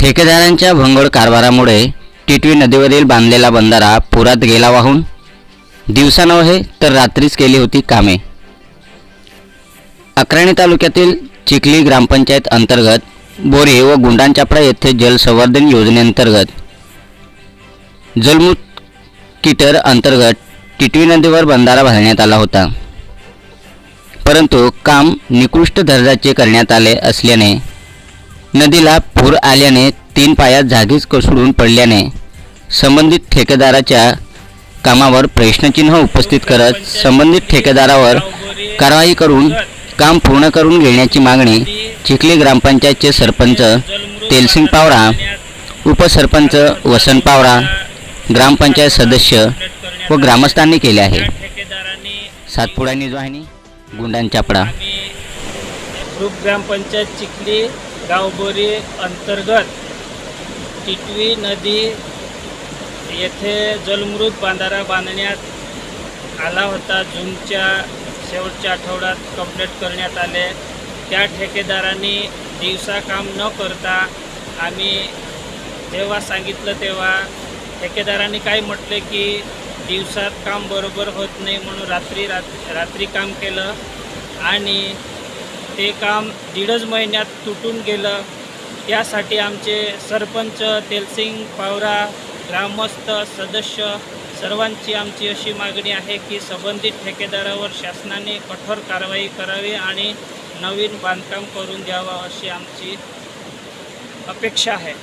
ठेकेदारांच्या भंगोळ कारभारामुळे टिटवी नदीवरील बांधलेला बंधारा पुरात गेला वाहून दिवसा नव्हे तर रात्रीच केली होती कामे. अक्राणी तालुक्यातील चिखली ग्रामपंचायत अंतर्गत बोरे व गुंडांचापडा येथे जलसंवर्धन योजनेअंतर्गत जलमूत किटर अंतर्गत टिटवी नदीवर बंधारा बांधण्यात आला होता. परंतु काम निकृष्ट दर्जाचे करण्यात आले असल्याने नदीला पूर आल्याने तीन पायात जागीच कोसळून पडल्याने संबंधित ठेकेदाराच्या कामावर प्रश्नचिन्ह उपस्थित करत संबंधित ठेकेदारावर कारवाई करून काम पूर्ण करून घेण्याची मागणी चिखली ग्रामपंचायतचे सरपंच तेलसिंग पावरा उपसरपंच वसंत पावरा ग्रामपंचायत सदस्य व ग्रामस्थांनी केले आहे. ठेकेदारांनी सातपुडा न्यूज गुंडांचापडा. ग्रुप ग्रामपंचायत चिखली गावबोरी अंतर्गत टिटवी नदी येथे जलमृत बांधारा बांधण्यात आला होता. जूनच्या शेवटच्या आठवड्यात कंप्लीट करण्यात आले. त्या ठेकेदारांनी दिवसा काम न करता आम्ही जेव्हा सांगितलं तेव्हा ठेकेदारांनी काय म्हटले की दिवसात काम बरोबर होत नाही म्हणून रात्री रात रात्री काम केलं आणि ते काम दीडच महिन्यात तुटून गेलं. यासाठी आमचे सरपंच तेलसिंग पावरा ग्रामस्थ सदस्य सर्वांची आमची अशी मागणी आहे की संबंधित ठेकेदारावर शासनाने कठोर कारवाई करावी आणि नवीन बांधकाम करून द्यावं अशी आमची अपेक्षा आहे.